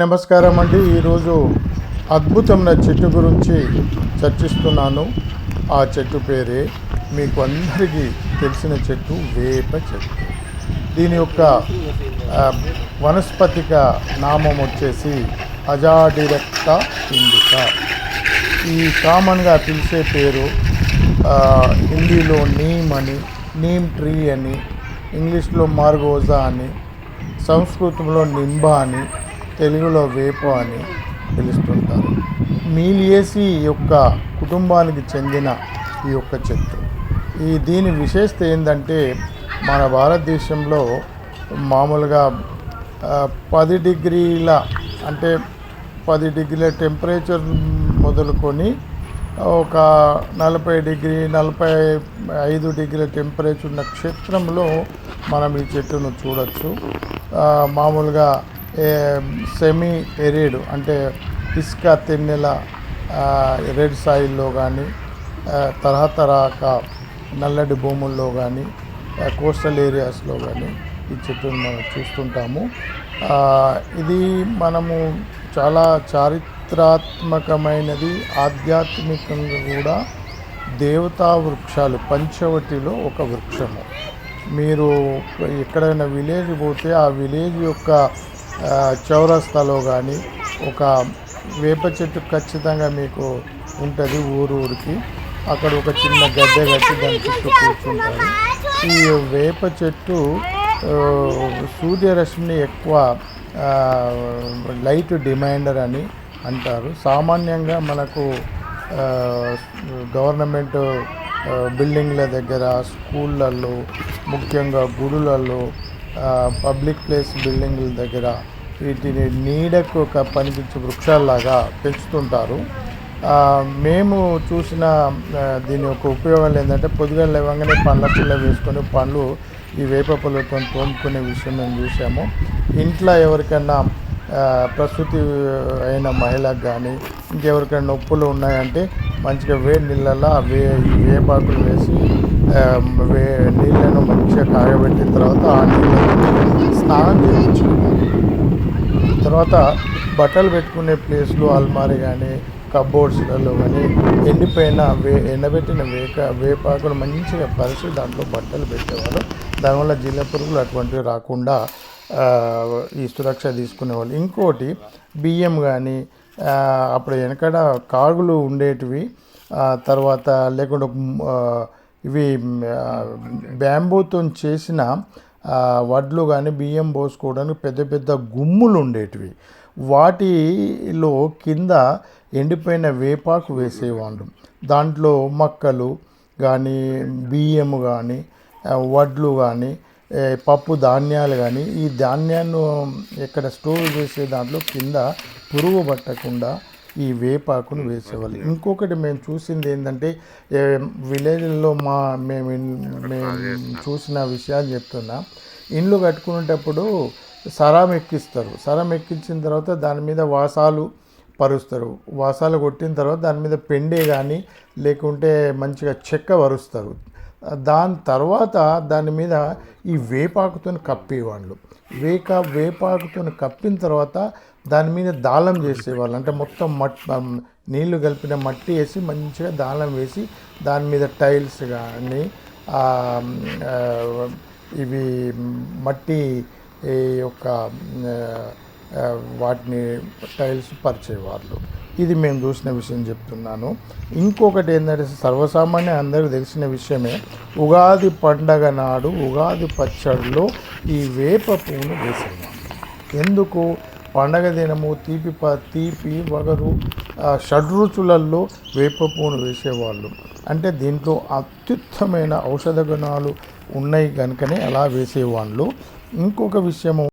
నమస్కారం అండి. ఈరోజు అద్భుతమైన చెట్టు గురించి చర్చిస్తున్నాను. ఆ చెట్టు పేరే మీకు అందరికీ తెలిసిన చెట్టు వేప చెట్టు. దీని యొక్క వనస్పతిక నామం వచ్చేసి అజాడిరెక్టా ఇండిక ఈ కామన్గా పిలిచే పేరు హిందీలో నీమ్ అని నీమ్ ట్రీ అని ఇంగ్లీష్లో మార్గోజా అని సంస్కృతంలో నింబ అని తెలుగులో వేప అని పిలుస్తుంటారు. మీలియేసి యొక్క కుటుంబానికి చెందిన ఈ యొక్క చెట్టు. ఈ దీని విశేషత ఏంటంటే మన భారతదేశంలో మామూలుగా పది డిగ్రీల అంటే పది డిగ్రీల టెంపరేచర్ మొదలుకొని ఒక నలభై డిగ్రీ నలభై ఐదు డిగ్రీల టెంపరేచర్ ఉన్న క్షేత్రంలో మనం ఈ చెట్టును చూడొచ్చు. మామూలుగా సెమీ ఎరిడ్ అంటే ఇసుక తెన్నెల రెడ్ సాయిల్లో కానీ తరహా నల్లటి భూముల్లో కానీ కోస్టల్ ఏరియాస్లో కానీ ఈ చెట్టును మనం చూస్తుంటాము. ఇది మనము చాలా చారిత్రాత్మకమైనది ఆధ్యాత్మికంగా కూడా దేవతా వృక్షాలు పంచవటిలో ఒక వృక్షము. మీరు ఎక్కడైనా విలేజ్ పోతే ఆ విలేజ్ యొక్క చౌరస్తాలో కానీ ఒక వేప చెట్టు ఖచ్చితంగా మీకు ఉంటుంది ఊరు ఊరికి. అక్కడ ఒక చిన్న గద్దె కట్టి దాని చుట్టూ కూర్చుంటారు. ఈ వేప చెట్టు సూర్యరశ్మిని ఎక్కువ లైట్ డిమాండర్ అని అంటారు. సామాన్యంగా మనకు గవర్నమెంట్ బిల్డింగ్ల దగ్గర స్కూళ్ళల్లో ముఖ్యంగా గుడులలో పబ్లిక్ ప్లేస్ బిల్డింగ్ల దగ్గర వీటిని నీడకు ఒక పనిపించే వృక్షాల్లాగా పెంచుతుంటారు. మేము చూసిన దీని యొక్క ఉపయోగాలు ఏంటంటే పొద్దుగా లేవగానే పండ్ల పిల్ల వేసుకొని పండ్లు ఈ వేప పొలతో తోముకునే విషయం మేము చూసాము ఇంట్లో ఎవరికైనా ప్రసూతి అయిన మహిళకు కానీ ఇంకెవరికైనా నొప్పులు ఉన్నాయంటే మంచిగా వేడి నీళ్ళల్లో ఆ వే వేపాకులు వేసి నీళ్ళను మంచిగా కాగబెట్టిన తర్వాత ఆ నీళ్ళను స్నానం చేయించు. తర్వాత బట్టలు పెట్టుకునే ప్లేస్లు అల్మారి కానీ కబోర్డ్స్లలో కానీ ఎండిపోయిన వే ఎండబెట్టిన వేక వేపాకులు మంచిగా పరిచి దాంట్లో బట్టలు పెట్టేవారు దానివల్ల జీల పురుగులు అటువంటివి రాకుండా ఈ సురక్ష తీసుకునేవాళ్ళు. ఇంకోటి బియ్యం కానీ అప్పుడు వెనకడ కాగులు ఉండేటివి తర్వాత లేకుండా ఇవి బ్యాంబూతో చేసిన వడ్లు కానీ బియ్యం పోసుకోవడానికి పెద్ద పెద్ద గుమ్ములు ఉండేటివి. వాటిలో కింద ఎండిపోయిన వేపాకు వేసేవాళ్ళు. దాంట్లో మక్కలు కానీ బియ్యము కానీ వడ్లు కానీ పప్పు ధాన్యాలు కానీ ఈ ధాన్యాన్ని ఎక్కడ స్టోర్ చేసే దాంట్లో కింద పురుగు పట్టకుండా ఈ వేపాకును వేసేవాళ్ళు. ఇంకొకటి మేము చూసింది ఏంటంటే విలేజ్లో మా మేము మేము చూసిన విషయాలు చెప్తున్నా. ఇండ్లు కట్టుకునేటప్పుడు సరం ఎక్కిస్తారు. సరం ఎక్కించిన తర్వాత దాని మీద వాసాలు పరుస్తారు. వాసాలు కొట్టిన తర్వాత దాని మీద పెండే కానీ లేకుంటే మంచిగా చెక్క వరుస్తారు. దాని తర్వాత దాని మీద ఈ వేపాకుతో కప్పేవాళ్ళు. వేక వేపాకుతో కప్పిన తర్వాత దాని మీద దాళం చేసేవాళ్ళు. అంటే మొత్తం మట్ నీళ్ళు కలిపిన మట్టి వేసి మంచిగా దాళం వేసి దాని మీద టైల్స్ కానీ ఇవి మట్టి ఈ యొక్క వాటిని టైల్స్ పరిచేవాళ్ళు. ఇది మేము చూసిన విషయం చెప్తున్నాను. ఇంకొకటి ఏంటంటే సర్వసామాన్య అందరూ తెలిసిన విషయమే ఉగాది పండగ నాడు ఉగాది పచ్చడిలో ఈ వేప పువ్వును వేసేవాళ్ళు ఎందుకు? పండగ దినము తీపి ప తీపి వగరు షడ్రుచులల్లో షడ్రుచులలో వేప పువ్వును వేసేవాళ్ళు. అంటే దీంట్లో అత్యుత్తమైన ఔషధ గుణాలు ఉన్నాయి కనుకనే అలా వేసేవాళ్ళు. ఇంకొక విషయము